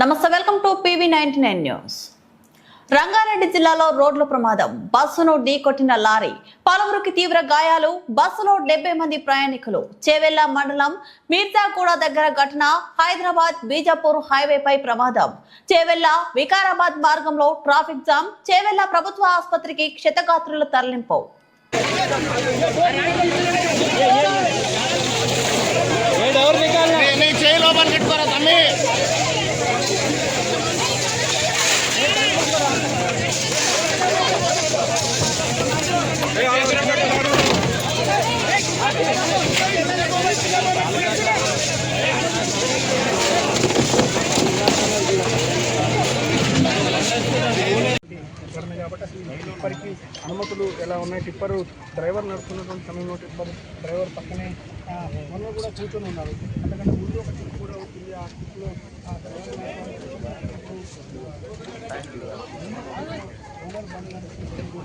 నమస్తే welcome to PV ninety nine news. Rangareddy జిల్లాలో రోడ్ల ప్రమాదం. బస్సును ఢీకొట్టిన లారీ. పలువురికి తీవ్ర గాయాలు. బస్సులో డెబ్బై మంది ప్రయాణికులు. చేవెళ్ళ మండలం మీర్జాగూడ దగ్గర ఘటన. హైదరాబాద్ బీజాపూర్ హైవేపై ప్రమాదం. చేవెళ్ళ వికారాబాద్ మార్గంలో ట్రాఫిక్ జామ్. చేవెళ్ళ ప్రభుత్వ ఆసుపత్రికి క్షతగాత్రుల తరలింపు. కాబట్టి అసలు ఈ టిప్పర్కి అనుమతులు ఎలా ఉన్నాయి? టిప్పర్ డ్రైవర్ నడుస్తున్నటువంటి సమయంలో టిప్పర్ డ్రైవర్ పక్కనే ఆ, కూడా కూర్చొని ఉన్నారు. అంతకంటే ముందు ఒక టిప్ కూడా ఉంటుంది ఆ టిప్లో ఆ డ్రైవర్ ఓనర్ బండి నడుపుతూ